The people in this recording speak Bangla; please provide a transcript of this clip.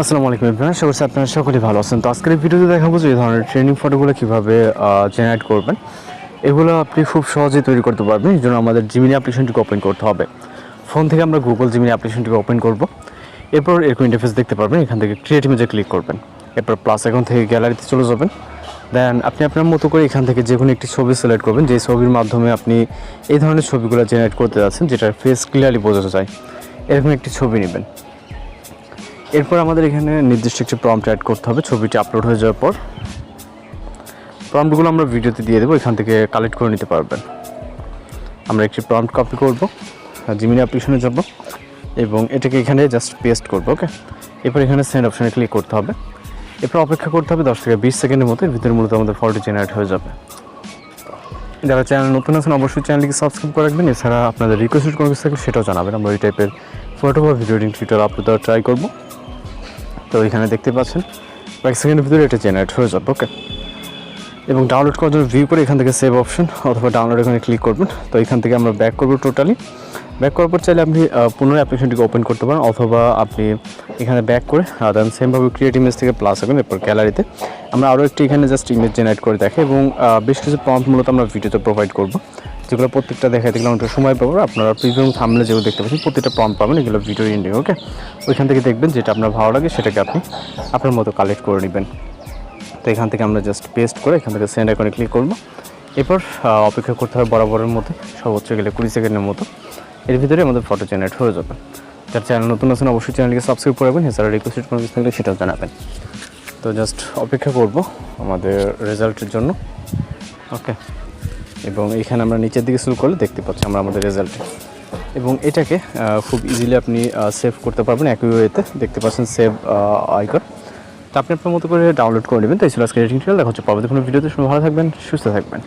আসসালামু আলাইকুম ইব্রাহিম আশা করছি আপনারা সকলেই ভালো আছেন। তো আজকের ভিডিওতে দেখাবো যে এই ধরনের ট্রেনিং ফটোগুলো কীভাবে জেনারেট করবেন। এগুলো আপনি খুব সহজেই তৈরি করতে পারবেন, এই জন্য আমাদের জিমিনি অ্যাপ্লিকেশনটিকে ওপেন করতে হবে। ফোন থেকে আমরা গুগল জিমিনি অ্যাপ্লিকেশনটিকে ওপেন করব। এরপর এরকম ইন্টারফেস দেখতে পারবেন, এখান থেকে ক্রিয়েট ইমেজে ক্লিক করবেন। এরপর প্লাস অ্যাকাউন্ট থেকে গ্যালারিতে চলে যাবেন। দেন আপনি আপনার মতো করে এখান থেকে যে কোনো একটি ছবি সিলেক্ট করবেন যে ছবির মাধ্যমে আপনি এই ধরনের ছবিগুলো জেনারেট করতে যাচ্ছেন, যেটার ফেস ক্লিয়ারলি বোঝা যায় এরকম একটি ছবি নেবেন। এরপর আমাদের এখানে নির্দিষ্ট একটি প্রম্পট অ্যাড করতে হবে। ছবিটি আপলোড হয়ে যাওয়ার পর প্রম্পটগুলো আমরা ভিডিওতে দিয়ে দেবো, এখান থেকে কালেক্ট করে নিতে পারবেন। আমরা একটি প্রম্পট কপি করব জিমিনি অ্যাপ্লিকেশনে যাব, এবং এটাকে এখানে জাস্ট পেস্ট করব ওকে এরপর এখানে সেন্ড অপশানে ক্লিক করতে হবে। এরপর অপেক্ষা করতে হবে দশ থেকে বিশ সেকেন্ডের মতো, এর ভিতরে মূলত আমাদের ফটো জেনারেট হয়ে যাবে। যারা চ্যানেল নতুন আছেন, অবশ্যই চ্যানেলটিকে সাবস্ক্রাইব করে রাখবেন। এছাড়া আপনাদের রিকোয়েস্ট কোনো কিছু থাকলে সেটাও জানাবেন। আমরা ওই টাইপের ফটো বা video editing tutorial upload try করব। তো এখানে দেখতে পাচ্ছেন। কয়েক সেকেন্ডের ভিতরে এটা জেনারেট হয়ে যাবে ওকে এবং ডাউনলোড করার জন্য ভিউ করে এখান থেকে সেভ অপশন অথবা ডাউনলোড এখানে ক্লিক করবেন। তো এখান থেকে আমরা ব্যাক করব টোটালি ব্যাক করার পর চাইলে আপনি পুনরায় অ্যাপ্লিকেশনটিকে ওপেন করতে পারেন অথবা আপনি এখানে ব্যাক করে দেন সেমভাবে ক্রিয়েট ইমেজ থেকে প্লাস হবেন এরপর গ্যালারিতে আমরা আরও একটি এখানে জাস্ট ইমেজ জেনারেট করে দেখে এবং বেশ কিছু প্রম্পট মূলত আমরা ভিডিওতে প্রোভাইড করব। যেগুলো প্রত্যেকটা দেখাতে গেলে অনেকটা সময় পাবো। আপনারা প্রিভিউ থামলে যেগুলো দেখতে পাচ্ছেন, প্রত্যেকটা প্রম্পট পাবেন, এগুলো ভিডিও এন্ডিং ওকে ওইখান থেকে দেখবেন যেটা আপনার ভালো লাগে সেটাকে আপনি আপনার মতো কালেক্ট করে নেবেন। তো এখান থেকে আমরা জাস্ট পেস্ট করে এখান থেকে সেন্ড আইকনে ক্লিক করব। এরপর অপেক্ষা করতে হবে বরাবরের মতো, সর্বোচ্চ গেলে কুড়ি সেকেন্ডের মতো। এর ভিতরে আমাদের ফটো জেনারেট হয়ে যাবে। যার চ্যানেল নতুন আছেন, অবশ্যই চ্যানেলকে সাবস্ক্রাইব করবেন এছাড়া রিকোয়েস্টেড কোনো কিছু থাকলে সেটাও জানাবেন। তো জাস্ট অপেক্ষা করব আমাদের রেজাল্টের জন্য। ওকে এবং এখানে আমরা নিচের দিকে শুরু করলে দেখতে পাচ্ছি আমরা আমাদের রেজাল্ট এবং এটাকে খুব ইজিলি আপনি সেভ করতে পারবেন একই ওয়েতে দেখতে পাচ্ছেন সেভ আইকন তো আপনি আপনার মতো করে ডাউনলোড করে নেবেন। তো এই ছিল আজকে রেটিং দেখা হচ্ছে পরবর্তী কোনো ভিডিওতে শুনে ভালো থাকবেন, সুস্থ থাকবেন।